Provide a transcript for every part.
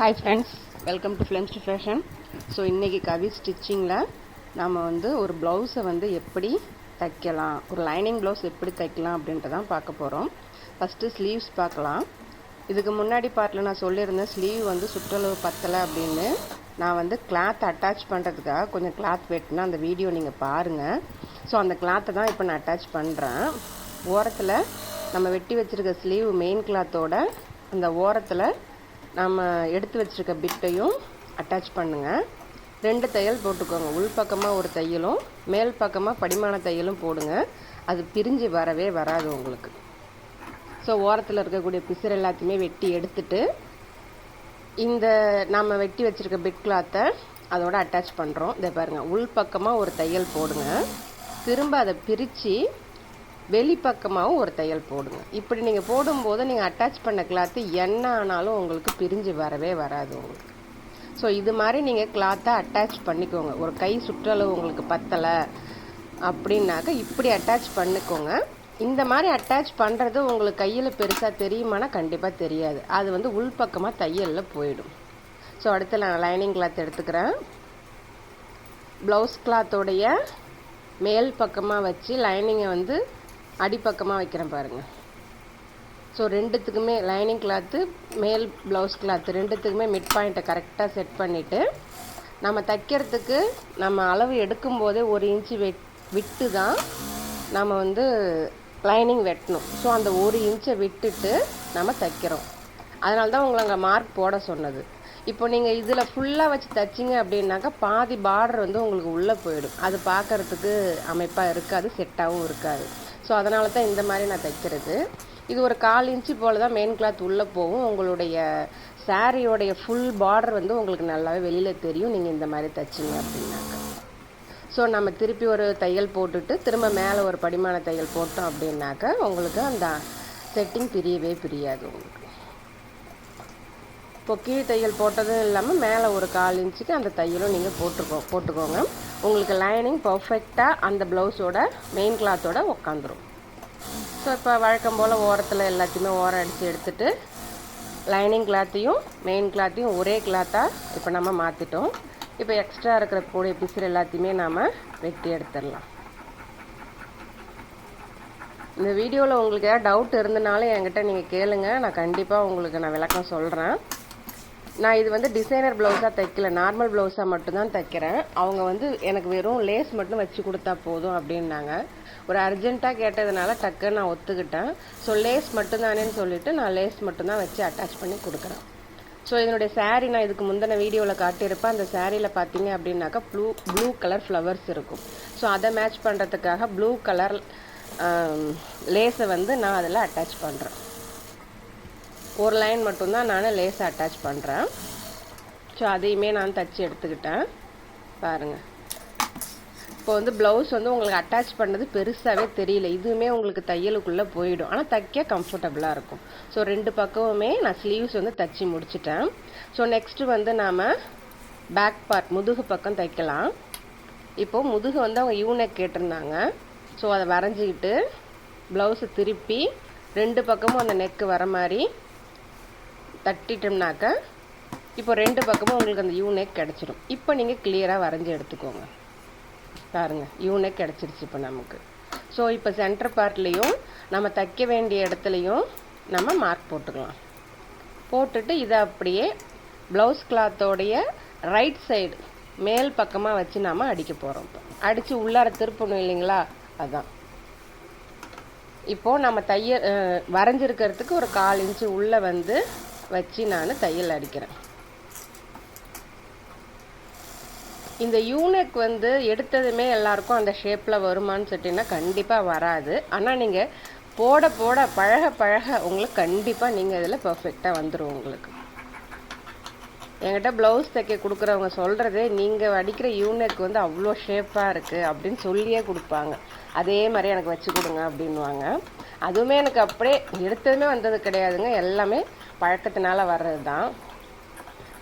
Hi friends welcome to films to fashion so இன்றைக்கி கவி ஸ்டிச்சிங்கில் நாம் வந்து ஒரு ப்ளவுஸை வந்து எப்படி தைக்கலாம் ஒரு லைனிங் ப்ளவுஸ் எப்படி தைக்கலாம் அப்படின்ட்டு தான் பார்க்க போகிறோம் ஃபஸ்ட்டு ஸ்லீவ்ஸ் பார்க்கலாம். இதுக்கு முன்னாடி பார்ட்டில் நான் சொல்லியிருந்தேன் ஸ்லீவ் வந்து சுற்றளவு பத்தலை அப்படின்னு. நான் வந்து கிளாத் அட்டாச் பண்ணுறதுக்காக கொஞ்சம் கிளாத் வெட்டினா அந்த வீடியோ நீங்கள் பாருங்கள் ஸோ அந்த கிளாத்தை தான் இப்போ நான் அட்டாச் பண்ணுறேன் ஓரத்தில் நம்ம வெட்டி வச்சுருக்க ஸ்லீவ் மெயின் கிளாத்தோட அந்த ஓரத்தில் நம்ம எடுத்து வச்சுருக்க பிட்டையும் அட்டாச் பண்ணுங்கள் ரெண்டு தையல் போட்டுக்கோங்க. உள் பக்கமாக ஒரு தையலும் மேல் பக்கமாக படிமான தையலும் போடுங்க. அது பிரிஞ்சு வரவே வராது உங்களுக்கு. ஸோ ஓரத்தில் இருக்கக்கூடிய பிசுறு எல்லாத்தையுமே வெட்டி எடுத்துட்டு இந்த நம்ம வெட்டி வச்சுருக்க பிட் கிளாத்தை அதோட அட்டாச் பண்ணுறோம் இதை பாருங்கள் உள் பக்கமாக ஒரு தையல் போடுங்க. திரும்ப அதை பிரித்து வெளிப்பக்கமாகவும் ஒரு தையல் போடுங்க. இப்படி நீங்கள் போடும்போது நீங்கள் அட்டாச் பண்ண கிளாத்து என்ன ஆனாலும் உங்களுக்கு பிரிஞ்சு வரவே வராது உங்களுக்கு. ஸோ இது மாதிரி நீங்கள் கிளாத்தை அட்டாச் பண்ணிக்கோங்க. ஒரு கை சுற்றளவு உங்களுக்கு பத்தலை அப்படின்னாக்க இப்படி அட்டாச் பண்ணிக்கோங்க. இந்த மாதிரி அட்டாச் பண்ணுறது உங்களுக்கு கையில் பெருசாக தெரியுமானா கண்டிப்பாக தெரியாது. அது வந்து உள்பக்கமாக தையலில் போயிடும். ஸோ அடுத்து நான் லைனிங் கிளாத் எடுத்துக்கிறேன். ப்ளவுஸ் கிளாத்தோடைய மேல் பக்கமாக வச்சு லைனிங்கை வந்து அடிப்பக்கமாக வைக்கிறேன் பாருங்கள் ஸோ ரெண்டுத்துக்குமே லைனிங் கிளாத்து மேல் ப்ளவுஸ் கிளாத்து ரெண்டுத்துக்குமே மிட் பாயிண்ட்டை கரெக்டாக செட் பண்ணிவிட்டு நம்ம தைக்கிறதுக்கு நம்ம அளவு எடுக்கும்போதே ஒரு இன்ச்சு வெட் விட்டு தான் நம்ம வந்து லைனிங் வெட்டணும். ஸோ அந்த ஒரு இன்ச்சை விட்டுட்டு நம்ம தைக்கிறோம். அதனால தான் உங்களை அங்கே மார்க் போட சொன்னது. இப்போ நீங்கள் இதில் ஃபுல்லாக வச்சு தைச்சிங்க அப்படின்னாக்கா பாதி பார்டர் வந்து உங்களுக்கு உள்ளே போயிடும். அது பார்க்கறதுக்கு அமைப்பாக இருக்காது செட்டாகவும் இருக்காது. ஸோ அதனால தான் இந்த மாதிரி நான் தைக்கிறது. இது ஒரு கால் இன்ச்சு போல் தான் மெயின் கிளாத் உள்ளே போகும். உங்களுடைய சாரியோடைய ஃபுல் பார்டர் வந்து உங்களுக்கு நல்லாவே வெளியில் தெரியும். நீங்கள் இந்த மாதிரி தைச்சிங்க அப்படின்னாக்கா. ஸோ நம்ம திருப்பி ஒரு தையல் போட்டுட்டு திரும்ப மேலே ஒரு படிமான தையல் போட்டோம் அப்படின்னாக்கா உங்களுக்கு அந்த செட்டிங் பிரியவே பிரியாது உங்களுக்கு. இப்போ கீழ் தையல் போட்டதும் இல்லாமல் மேலே ஒரு கால் இன்ச்சுக்கு அந்த தையலும் நீங்கள் போட்டுக்கோ போட்டுக்கோங்க. உங்களுக்கு லைனிங் பர்ஃபெக்டாக அந்த ப்ளவுஸோட மெயின் கிளாத்தோட உக்காந்துரும். ஸோ இப்போ வழக்கம் போல் ஓரத்தில் எல்லாத்தையுமே ஓரம் அடித்து எடுத்துட்டு லைனிங் கிளாத்தையும் மெயின் கிளாத்தையும் ஒரே கிளாத்தாக இப்போ நம்ம மாற்றிட்டோம் இப்போ எக்ஸ்ட்ரா இருக்கிற கூடிய பிசுறு எல்லாத்தையுமே நாம் வெட்டி எடுத்துடலாம். இந்த வீடியோவில் உங்களுக்கு ஏதாவது டவுட் இருந்தனாலும் என்கிட்ட நீங்கள் கேளுங்கள் நான் கண்டிப்பாக உங்களுக்கு நான் விளக்கம் சொல்கிறேன் நான் இது வந்து டிசைனர் ப்ளவுஸாக தைக்கல. நார்மல் ப்ளவுஸாக மட்டும்தான் தைக்கிறேன். அவங்க வந்து எனக்கு வெறும் லேஸ் மட்டும் வச்சு கொடுத்தா போதும் அப்படின்னாங்க. ஒரு அர்ஜென்ட்டாக கேட்டதுனால டக்குன்னு நான் ஒத்துக்கிட்டேன். ஸோ லேஸ் மட்டும்தானேன்னு சொல்லிட்டு நான் லேஸ் மட்டும்தான் வச்சு அட்டாச் பண்ணி கொடுக்குறேன். ஸோ இதனுடைய சாரீ நான் இதுக்கு முந்தின வீடியோவில் காட்டியிருப்பேன். அந்த சாரியில் பார்த்தீங்க அப்படின்னாக்கா ப்ளூ ப்ளூ கலர் ஃப்ளவர்ஸ் இருக்கும். ஸோ அதை மேட்ச் பண்ணுறதுக்காக ப்ளூ கலர் லேஸை வந்து நான் அதில் அட்டாச் பண்ணுறேன் ஒரு லைன் மட்டும்தான் நான் லேஸை அட்டாச் பண்ணுறேன் ஸோ அதையுமே நான் தச்சு எடுத்துக்கிட்டேன். பாருங்கள் இப்போ வந்து ப்ளவுஸ் வந்து உங்களுக்கு அட்டாச் பண்ணது பெருசாகவே தெரியல. இதுவுமே உங்களுக்கு தையலுக்குள்ளே போயிடும். ஆனால் தைக்க கம்ஃபர்டபுளாக இருக்கும். ஸோ ரெண்டு பக்கமுமே நான் ஸ்லீவ்ஸ் வந்து தச்சு முடிச்சிட்டேன். ஸோ நெக்ஸ்ட்டு வந்து நாம் பேக் பார்ட் முதுகு பக்கம் தைக்கலாம். இப்போது முதுகு வந்து அவங்க யூனெக் கேட்டிருந்தாங்க. ஸோ அதை வரைஞ்சிக்கிட்டு ப்ளவுஸை திருப்பி ரெண்டு பக்கமும் அந்த நெக்கு வர மாதிரி தட்டிட்டோம்னாக்க இப்போ ரெண்டு பக்கமும் உங்களுக்கு அந்த யூனெக் கிடச்சிடும் இப்போ நீங்கள் கிளியராக வரைஞ்சி எடுத்துக்கோங்க. பாருங்கள் யூனெக் கிடச்சிருச்சு இப்போ நமக்கு. ஸோ இப்போ சென்டர் பார்ட்லேயும் நம்ம தைக்க வேண்டிய இடத்துலையும் நம்ம மார்க் போட்டுக்கலாம். போட்டுட்டு இதை அப்படியே ப்ளவுஸ் கிளாத்தோடைய ரைட் சைடு மேல் பக்கமாக வச்சு நாம் அடிக்க போகிறோம் இப்போ. அடித்து உள்ளார திருப்பணும் இல்லைங்களா? அதான். இப்போது நம்ம தைய வரைஞ்சிருக்கிறதுக்கு ஒரு கால் இன்ச்சு உள்ளே வந்து வச்சு நான் தையல் அடிக்கிறேன். இந்த யூனெக் வந்து எடுத்ததுமே எல்லாருக்கும் அந்த ஷேப்பில் வருமானு சொல்லிட்டீங்கன்னா கண்டிப்பாக வராது. ஆனால் நீங்கள் போட போட பழக பழக உங்களுக்கு கண்டிப்பாக நீங்கள் இதில் பர்ஃபெக்டாக வந்துடும் உங்களுக்கு. என்கிட்ட ப்ளவுஸ் தைக்க கொடுக்குறவங்க சொல்கிறதே நீங்கள் அடிக்கிற யூனக் வந்து அவ்வளோ ஷேப்பாக இருக்குது அப்படின்னு சொல்லியே கொடுப்பாங்க. அதே மாதிரி எனக்கு வச்சு கொடுங்க அப்படின்வாங்க அதுவுமே எனக்கு அப்படியே எடுத்ததுமே வந்தது கிடையாதுங்க. எல்லாமே பழக்கத்தினால வர்றது தான்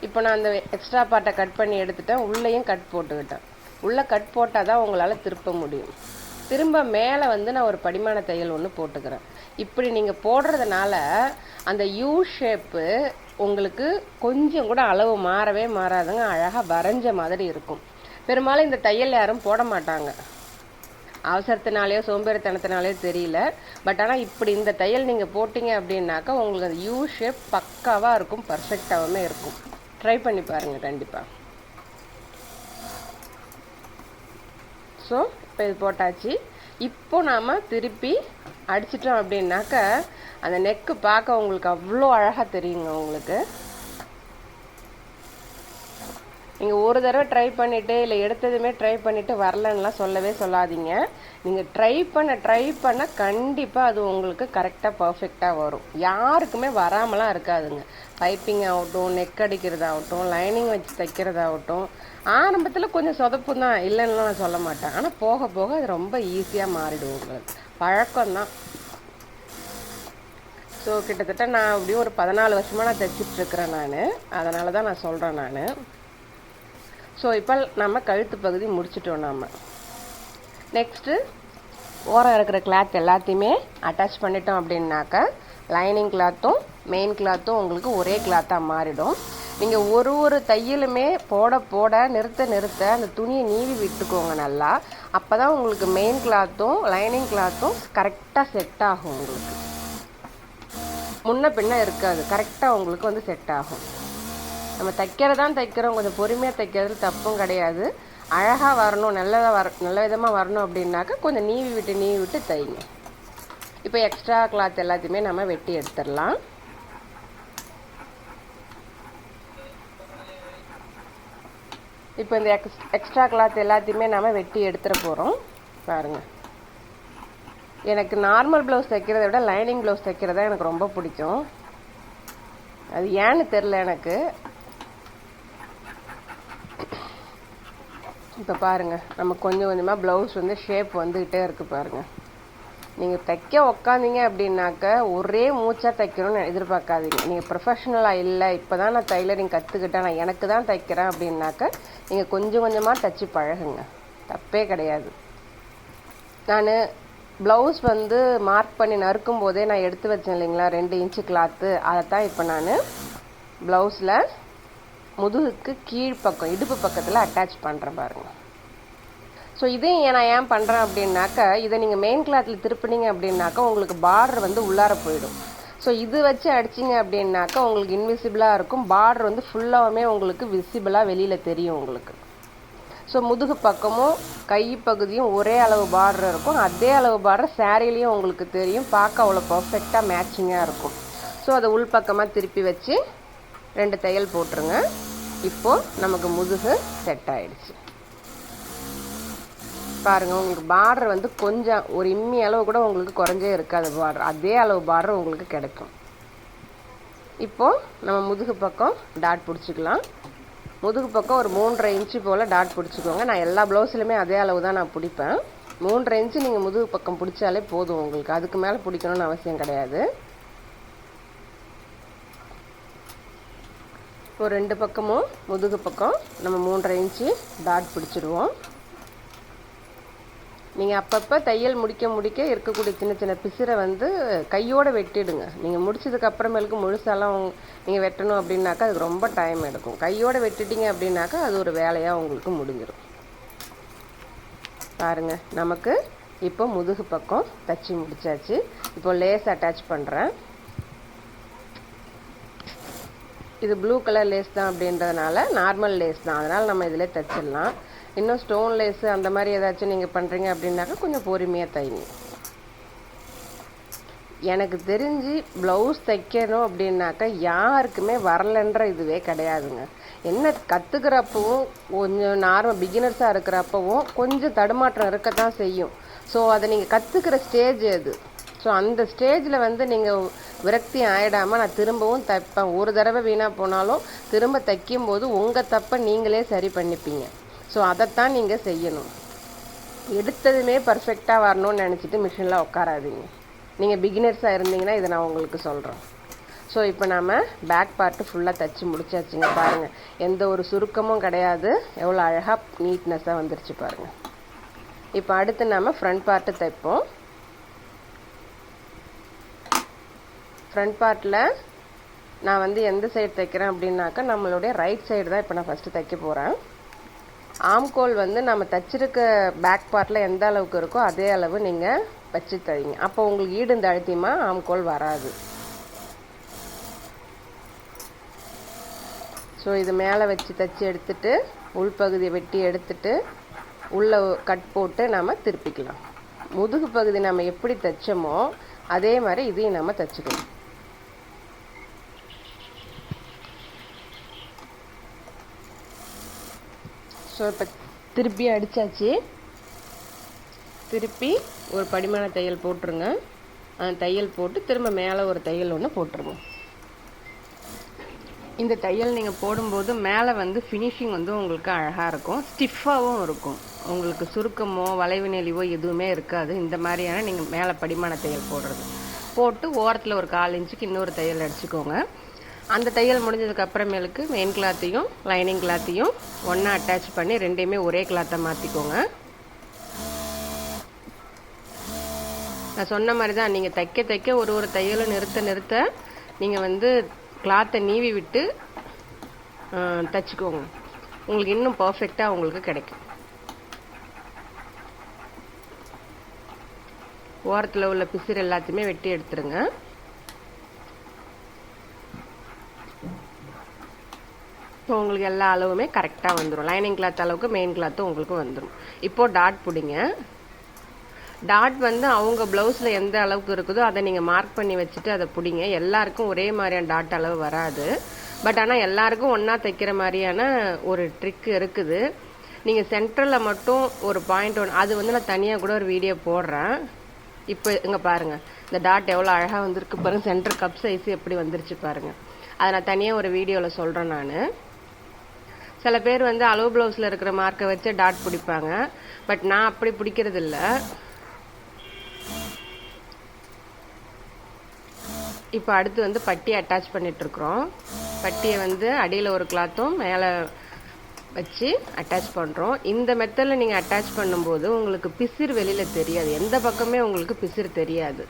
இப்போ நான் அந்த எக்ஸ்ட்ரா பார்ட்டை கட் பண்ணி எடுத்துட்டேன். உள்ளேயும் கட் போட்டுக்கிட்டேன். உள்ளே கட் போட்டால் தான் உங்களால் திருப்ப முடியும். திரும்ப மேலே வந்து நான் ஒரு படிமான தையல் ஒன்று போட்டுக்கிறேன். இப்படி நீங்கள் போடுறதுனால அந்த யூ ஷேப்பு உங்களுக்கு கொஞ்சம் கூட அளவு மாறவே மாறாதுங்க. அழகாக வரைஞ்ச மாதிரி இருக்கும். பெரும்பாலும் இந்த தையல் யாரும் போட மாட்டாங்க. அவசரத்தினாலேயோ சோம்பேறித்தனத்தினாலேயோ தெரியல. பட் ஆனால் இப்படி இந்த தையல் நீங்கள் போட்டிங்க அப்படின்னாக்கா உங்களுக்கு அந்த யூ ஷேப் பக்காவாக இருக்கும் பர்ஃபெக்டாகவுமே இருக்கும். ட்ரை பண்ணி பாருங்கள் கண்டிப்பாக ஸோ இப்போ இது போட்டாச்சு. இப்போ நாம் திருப்பி அடிச்சிட்டோம் அப்படின்னாக்க அந்த நெக்கு பார்க்க உங்களுக்கு அவ்வளோ அழகாக தெரியுங்க உங்களுக்கு. நீங்கள் ஒரு தடவை ட்ரை பண்ணிவிட்டு இல்லை எடுத்ததுமே ட்ரை பண்ணிவிட்டு வரலன்னுலாம் சொல்லவே சொல்லாதீங்க. நீங்கள் ட்ரை பண்ண ட்ரை பண்ண கண்டிப்பாக அது உங்களுக்கு கரெக்டாக பர்ஃபெக்டாக வரும். யாருக்குமே வராமலாம் இருக்காதுங்க. பைப்பிங் ஆகட்டும் நெக் அடிக்கிறதாகட்டும் லைனிங் வச்சு தைக்கிறதாகட்டும் ஆரம்பத்தில் கொஞ்சம் சொதப்பு தான். இல்லைன்னுலாம் நான் சொல்ல மாட்டேன். ஆனால் போக போக அது ரொம்ப ஈஸியாக மாறிடும் உங்களுக்கு. பழக்கம்தான். ஸோ கிட்டத்தட்ட நான் அப்படியும் ஒரு பதினாலு வருஷமாக நான் தைச்சிட்ருக்கிறேன் நான். அதனால தான் நான் சொல்கிறேன் நான். ஸோ இப்போ நம்ம கழுத்து பகுதி முடிச்சிட்டோம் நம்ம நெக்ஸ்ட்டு ஓரம் இருக்கிற கிளாத் எல்லாத்தையுமே அட்டாச் பண்ணிட்டோம் அப்படின்னாக்கா லைனிங் கிளாத்தும் மெயின் கிளாத்தும் உங்களுக்கு ஒரே கிளாத்தாக மாறிடும். நீங்கள் ஒரு ஒரு தையலுமே போட போட நிறுத்த நிறுத்த அந்த துணியை நீவி விட்டுக்கோங்க நல்லா. அப்போ தான் உங்களுக்கு மெயின் கிளாத்தும் லைனிங் கிளாத்தும் கரெக்டாக செட் ஆகும் உங்களுக்கு. முன்ன பின்ன இருக்காது. கரெக்டாக உங்களுக்கு வந்து செட் ஆகும். நம்ம தைக்கிறதான் தைக்கிறோம் கொஞ்சம் பொறுமையாக தைக்கிறது தப்பும் கிடையாது. அழகாக வரணும் நல்லதாக வர நல்ல விதமாக வரணும் அப்படின்னாக்கா கொஞ்சம் நீவி விட்டு நீவி விட்டு தைங்க. இப்போ எக்ஸ்ட்ரா கிளாத் எல்லாத்தையுமே நம்ம வெட்டி எடுத்துடலாம். இப்போ இந்த எக்ஸ் எக்ஸ்ட்ரா கிளாத் எல்லாத்தையுமே நம்ம வெட்டி எடுத்துட போகிறோம் பாருங்கள் எனக்கு நார்மல் ப்ளவுஸ் தைக்கிறத விட லைனிங் ப்ளவுஸ் தைக்கிறதா எனக்கு ரொம்ப பிடிக்கும். அது ஏன்னு தெரில எனக்கு. இப்போ பாருங்கள் நம்ம கொஞ்சம் கொஞ்சமாக ப்ளவுஸ் வந்து ஷேப் வந்துக்கிட்டே இருக்குது பாருங்கள் நீங்கள் தைக்க உக்காந்தீங்க அப்படின்னாக்க ஒரே மூச்சாக தைக்கணும்னு எதிர்பார்க்காதீங்க. நீங்கள் ப்ரொஃபஷ்னலாக இல்லை இப்போ தான் நான் டைலரிங் கற்றுக்கிட்டேன் நான் எனக்கு தான் தைக்கிறேன் அப்படின்னாக்க நீங்கள் கொஞ்சம் கொஞ்சமாக தைச்சி பழகுங்க. தப்பே கிடையாது. நான் ப்ளவுஸ் வந்து மார்க் பண்ணி நறுக்கும் போதே நான் எடுத்து வச்சேன் இல்லைங்களா ரெண்டு இன்ச்சு கிளாத்து அதை தான் இப்போ நான் ப்ளவுஸில் முதுகுக்கு கீழ்ப்பக்கம் இடுப்பு பக்கத்தில் அட்டாச் பண்ணுறேன் பாருங்கள் ஸோ இதையும் நான் ஏன் பண்ணுறேன் அப்படின்னாக்கா இதை நீங்கள் மெயின் கிளாத்தில் திருப்பினீங்க அப்படின்னாக்கா உங்களுக்கு பார்டர் வந்து உள்ளார போயிடும். ஸோ இது வச்சு அடிச்சிங்க அப்படின்னாக்கா உங்களுக்கு இன்விசிபிளாக இருக்கும். பார்டர் வந்து ஃபுல்லாகவுமே உங்களுக்கு விசிபிளாக வெளியில் தெரியும் உங்களுக்கு. ஸோ முதுகு பக்கமும் கை பகுதியும் ஒரே அளவு பார்டர் இருக்கும். அதே அளவு பார்டர் சேரீலையும் உங்களுக்கு தெரியும். பார்க்க அவ்வளோ பர்ஃபெக்டாக மேட்சிங்காக இருக்கும். ஸோ அதை உள்பக்கமாக திருப்பி வச்சு ரெண்டு தையல் போட்டுருங்க. இப்போது நமக்கு முதுகு செட் ஆயிடுச்சு. பாருங்கள் உங்களுக்கு பார்டர் வந்து கொஞ்சம் ஒரு இம்மி அளவு கூட உங்களுக்கு குறைஞ்சே இருக்காது பார்டர் அதே அளவு பார்டர் உங்களுக்கு கிடைக்கும். இப்போது நம்ம முதுகு பக்கம் டாட் பிடிச்சிக்கலாம். முதுகு பக்கம் ஒரு மூன்றரை இன்ச்சு போல் டாட் பிடிச்சிக்கோங்க. நான் எல்லா ப்ளவுஸ்லையுமே அதே அளவு தான் நான் பிடிப்பேன். மூன்றரை இன்ச்சு நீங்கள் முதுகு பக்கம் பிடிச்சாலே போதும் உங்களுக்கு. அதுக்கு மேலே பிடிக்கணும்னு அவசியம் கிடையாது. இப்போ ரெண்டு பக்கமும் முதுகு பக்கம் நம்ம மூன்றரை இன்ச்சு டாட் பிடிச்சிடுவோம் நீங்கள் அப்பப்போ தையல் முடிக்க முடிக்க இருக்கக்கூடிய சின்ன சின்ன பிசிரை வந்து கையோடு வெட்டிடுங்க. நீங்கள் முடிச்சதுக்கு அப்புறமேலுக்கு முழுசாலாம் நீங்கள் வெட்டணும் அப்படின்னாக்கா அதுக்கு ரொம்ப டைம் எடுக்கும். கையோடு வெட்டிட்டீங்க அப்படின்னாக்கா அது ஒரு வேலையாக உங்களுக்கு முடிஞ்சிடும் பாருங்கள் நமக்கு இப்போ முதுகு பக்கம் தச்சு முடிச்சாச்சு. இப்போ லேஸ் அட்டாச் பண்ணுறேன் இது ப்ளூ கலர் லேஸ் தான் அப்படின்றதுனால நார்மல் லேஸ் தான். அதனால் நம்ம இதில் தைச்சிடலாம். இன்னும் ஸ்டோன் லேஸு அந்த மாதிரி ஏதாச்சும் நீங்கள் பண்ணுறீங்க அப்படின்னாக்கா கொஞ்சம் பொறுமையாக தைங்க. எனக்கு தெரிஞ்சு ப்ளவுஸ் தைக்கணும் அப்படின்னாக்கா யாருக்குமே வரலன்ற இதுவே கிடையாதுங்க. என்ன கற்றுக்கிறப்பவும் கொஞ்சம் நார்மல் பிகினர்ஸாக இருக்கிறப்பவும் கொஞ்சம் தடுமாற்றம் இருக்க தான் செய்யும். ஸோ அதை நீங்கள் கற்றுக்கிற ஸ்டேஜ் அது ஸோ அந்த ஸ்டேஜில் வந்து நீங்கள் விரக்தி ஆகிடாமல் நான் திரும்பவும் தைப்பேன். ஒரு தடவை வீணாக போனாலும் திரும்ப தைக்கும்போது உங்கள் தப்பை நீங்களே சரி பண்ணிப்பீங்க. ஸோ அதைத்தான் நீங்கள் செய்யணும். எடுத்ததுமே பர்ஃபெக்டாக வரணும்னு நினச்சிட்டு மிஷினில் உட்காராதீங்க. நீங்கள் பிகினர்ஸாக இருந்தீங்கன்னா இதை நான் உங்களுக்கு சொல்கிறேன் ஸோ இப்போ நாம் பேக் பார்ட்டு ஃபுல்லாக தைச்சி முடிச்சாச்சுங்க பாருங்கள் எந்த ஒரு சுருக்கமும் கிடையாது. எவ்வளோ அழகாக நீட்னஸாக வந்துருச்சு பாருங்கள் இப்போ அடுத்து நாம் ஃப்ரண்ட் பார்ட்டு தைப்போம். ஃப்ரண்ட் பார்ட்டில் நான் வந்து எந்த சைடு தைக்கிறேன் அப்படின்னாக்கா நம்மளுடைய ரைட் சைடு தான் இப்போ நான் ஃபஸ்ட்டு தைக்க போகிறேன் ஆம்கோல் வந்து நம்ம தைச்சிருக்க பேக் பார்ட்டில் எந்த அளவுக்கு இருக்கோ அதே அளவு நீங்கள் வச்சு தைங்க அப்போ உங்களுக்கு ஈடு இந்த அழுத்தியமாக ஆம்கோல் வராது. ஸோ இது மேலே வச்சு தைச்சி எடுத்துட்டு உள்பகுதியை வெட்டி எடுத்துட்டு உள்ளே கட் போட்டு நம்ம திருப்பிக்கலாம். முதுகு பகுதி நம்ம எப்படி தைச்சோமோ அதே மாதிரி இதையும் நம்ம தைச்சிக்கணும் ஸோ இப்போ திருப்பி அடித்தாச்சு திருப்பி ஒரு படிமான தையல் போட்டுருங்க. அந்த தையல் போட்டு திரும்ப மேலே ஒரு தையல் ஒன்று போட்டுருங்க. இந்த தையல் நீங்கள் போடும்போது மேலே வந்து ஃபினிஷிங் வந்து உங்களுக்கு அழகாக இருக்கும். ஸ்டிஃபாகவும் இருக்கும். உங்களுக்கு சுருக்கமோ வளைவு நெளிவோ எதுவுமே இருக்காது. இந்த மாதிரியான நீங்கள் மேலே படிமான தையல் போடுறது. போட்டு ஓரத்தில் ஒரு கால் இன்ச்சுக்கு இன்னொரு தையல் அடிச்சுக்கோங்க. அந்த தையல் முடிஞ்சதுக்கு அப்புறமேலுக்கு மெயின் கிளாத்தையும் லைனிங் கிளாத்தையும் ஒன்றா அட்டாச் பண்ணி ரெண்டையுமே ஒரே கிளாத்தை மாற்றிக்கோங்க நான் சொன்ன மாதிரி தான் நீங்கள் தைக்க தைக்க ஒரு ஒரு தையலும் நிறுத்த நிறுத்த நீங்கள் வந்து கிளாத்தை நீவி விட்டு தைச்சிக்கோங்க. உங்களுக்கு இன்னும் பர்ஃபெக்டாக உங்களுக்கு கிடைக்கும். ஓரத்தில் உள்ள பிசிறு எல்லாத்தையுமே வெட்டி எடுத்துருங்க. ஸோ உங்களுக்கு எல்லா அளவுமே கரெக்டாக வந்துடும் லைனிங் கிளாத் அளவுக்கு மெயின் கிளாத்தும் உங்களுக்கு வந்துடும் இப்போது டாட் பிடிங்க. டாட் வந்து அவங்க ப்ளவுஸில் எந்த அளவுக்கு இருக்குதோ அதை நீங்கள் மார்க் பண்ணி வச்சுட்டு அதை பிடிங்க. எல்லாருக்கும் ஒரே மாதிரியான டாட் அளவு வராது. பட் ஆனால் எல்லாருக்கும் ஒன்றா தைக்கிற மாதிரியான ஒரு ட்ரிக் இருக்குது. நீங்கள் சென்ட்ரலில் மட்டும் ஒரு பாயிண்ட் ஒன்று அது வந்து நான் தனியாக கூட ஒரு வீடியோ போடுறேன். இப்போ இங்கே பாருங்கள் இந்த டாட் எவ்வளோ அழகாக வந்திருக்கு பாருங்கள் சென்டர் கப் சைஸ் எப்படி வந்துருச்சு பாருங்கள் அதை நான் தனியாக ஒரு வீடியோவில் சொல்கிறேன் நான். சில பேர் வந்து அளவு ப்ளவுஸில் இருக்கிற மார்க்கை வச்சு டாட் பிடிப்பாங்க. பட் நான் அப்படி பிடிக்கிறது இல்லை இப்போ அடுத்து வந்து பட்டி அட்டாச் பண்ணிகிட்ருக்குறோம் பட்டியை வந்து அடியில் ஒரு கிளாத்தும் மேலே வச்சு அட்டாச் பண்ணுறோம் இந்த மெத்தடில் நீங்கள் அட்டாச் பண்ணும்போது உங்களுக்கு பிசிறு வெளியில் தெரியாது. எந்த பக்கமே உங்களுக்கு பிசிறு தெரியாது.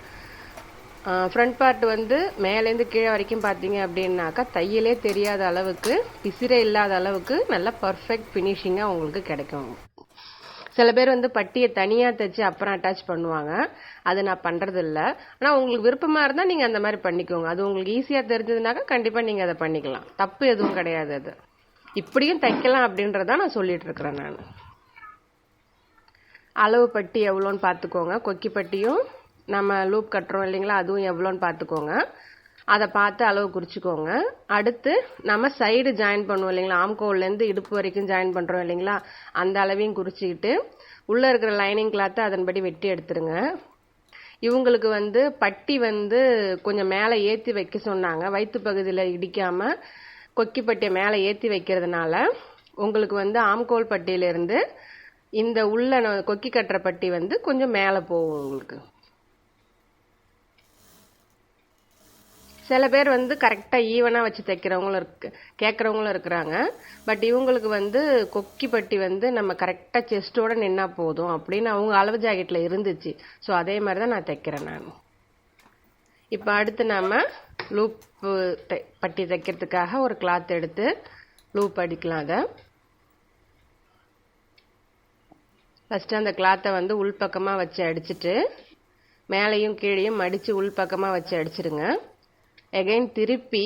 ஃப்ரண்ட் பார்ட் வந்து மேலேருந்து கீழே வரைக்கும் பார்த்தீங்க அப்படின்னாக்கா தையலே தெரியாத அளவுக்கு பிசிறே இல்லாத அளவுக்கு நல்ல பர்ஃபெக்ட் ஃபினிஷிங்காக உங்களுக்கு கிடைக்கும். சில பேர் வந்து பட்டியை தனியாக தைச்சு அப்புறம் அட்டாச் பண்ணுவாங்க. அது நான் பண்ணுறது இல்லை ஆனால் உங்களுக்கு விருப்பமாக இருந்தால் நீங்கள் அந்த மாதிரி பண்ணிக்கோங்க. அது உங்களுக்கு ஈஸியாக தெரிஞ்சதுனாக்கா கண்டிப்பாக நீங்கள் அதை பண்ணிக்கலாம். தப்பு எதுவும் கிடையாது அது. இப்படியும் தைக்கலாம் அப்படின்றத நான் சொல்லிட்டு இருக்கிறேன் நான். அளவு பட்டி எவ்வளோன்னு பார்த்துக்கோங்க. கொக்கி பட்டியும் நம்ம லூப் கட்டுறோம் இல்லைங்களா? அதுவும் எவ்வளோன்னு பார்த்துக்கோங்க. அதை பார்த்து அளவு குறிச்சிக்கோங்க. அடுத்து நம்ம சைடு ஜாயின் பண்ணுவோம் இல்லைங்களா? ஆம்கோல்லேருந்து இடுப்பு வரைக்கும் ஜாயின் பண்ணுறோம் இல்லைங்களா? அந்த அளவையும் குறிச்சிக்கிட்டு உள்ளே இருக்கிற லைனிங் கிளாத்தை அதன்படி வெட்டி எடுத்துருங்க. இவங்களுக்கு வந்து பட்டி வந்து கொஞ்சம் மேலே ஏற்றி வைக்க சொன்னாங்க. வயிற்று பகுதியில் இடிக்காமல் கொக்கி பட்டியை மேலே ஏற்றி வைக்கிறதுனால உங்களுக்கு வந்து ஆம்கோல் பட்டியிலேருந்து இந்த உள்ள கொக்கி கட்டுற பட்டி வந்து கொஞ்சம் மேலே போகும் உங்களுக்கு. சில பேர் வந்து கரெக்டாக ஈவனாக வச்சு தைக்கிறவங்களும் இருக்கு கேட்குறவங்களும் இருக்கிறாங்க. பட் இவங்களுக்கு வந்து கொக்கி பட்டி வந்து நம்ம கரெக்டாக செஸ்ட்டோட நின்னா போதும் அப்படின்னு அவங்க அளவு ஜாக்கெட்டில் இருந்துச்சு. ஸோ அதே மாதிரி தான் நான் தைக்கிறேன் நான். இப்போ அடுத்து நாம் லூப்பு பட்டி தைக்கிறதுக்காக ஒரு கிளாத் எடுத்து லூப் அடிக்கலாம் அதை. ஃபஸ்ட்டு அந்த கிளாத்தை வந்து உள்பக்கமாக வச்சு அடிச்சுட்டு மேலேயும் கீழேயும் மடித்து உள்பக்கமாக வச்சு அடிச்சிடுங்க எகைன் திருப்பி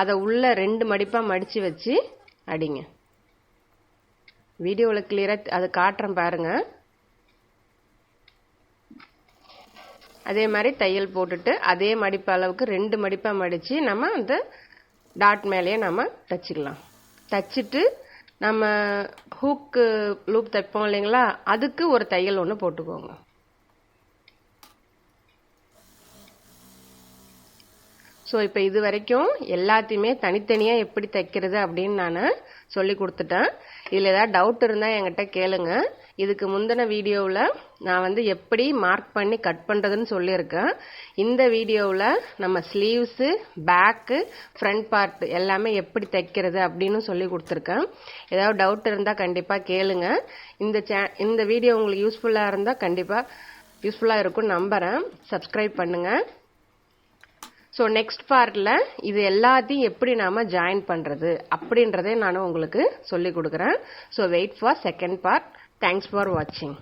அதை உள்ள ரெண்டு மடிப்பாக மடித்து வச்சு அடிங்க. வீடியோவில் கிளியராக அதை காட்டுறேன் பாருங்க. அதே மாதிரி தையல் போட்டுட்டு அதே மடிப்பு அளவுக்கு ரெண்டு மடிப்பாக மடித்து நம்ம அந்த டாட் மேலேயே நம்ம தைச்சிக்கலாம். தைச்சிட்டு நம்ம ஹூக்கு லூப் தைப்போம் இல்லைங்களா? அதுக்கு ஒரு தையல் ஒன்று போட்டுக்கோங்க. ஸோ இப்போ இது வரைக்கும் எல்லாத்தையுமே தனித்தனியாக எப்படி தைக்கிறது அப்படின்னு நான் சொல்லி கொடுத்துட்டேன். இதில் ஏதாவது டவுட் இருந்தால் என்கிட்ட கேளுங்க. இதுக்கு முந்தின வீடியோவில் நான் வந்து எப்படி மார்க் பண்ணி கட் பண்ணுறதுன்னு சொல்லியிருக்கேன். இந்த வீடியோவில் நம்ம ஸ்லீவ்ஸு பேக்கு ஃப்ரண்ட் பார்ட் எல்லாமே எப்படி தைக்கிறது அப்படின்னு சொல்லி கொடுத்துருக்கேன். ஏதாவது டவுட் இருந்தால் கண்டிப்பாக கேளுங்க. இந்த சே இந்த வீடியோ உங்களுக்கு யூஸ்ஃபுல்லாக இருந்தால் கண்டிப்பாக யூஸ்ஃபுல்லாக இருக்கும்னு நம்புகிறேன் சப்ஸ்கிரைப் பண்ணுங்கள் ஸோ நெக்ஸ்ட் பார்ட்டில் இது எல்லாத்தையும் எப்படி நாம் ஜாயின் பண்ணுறது அப்படின்றதே நான் உங்களுக்கு சொல்லிக் கொடுக்குறேன். So wait for second part thanks for வாட்சிங்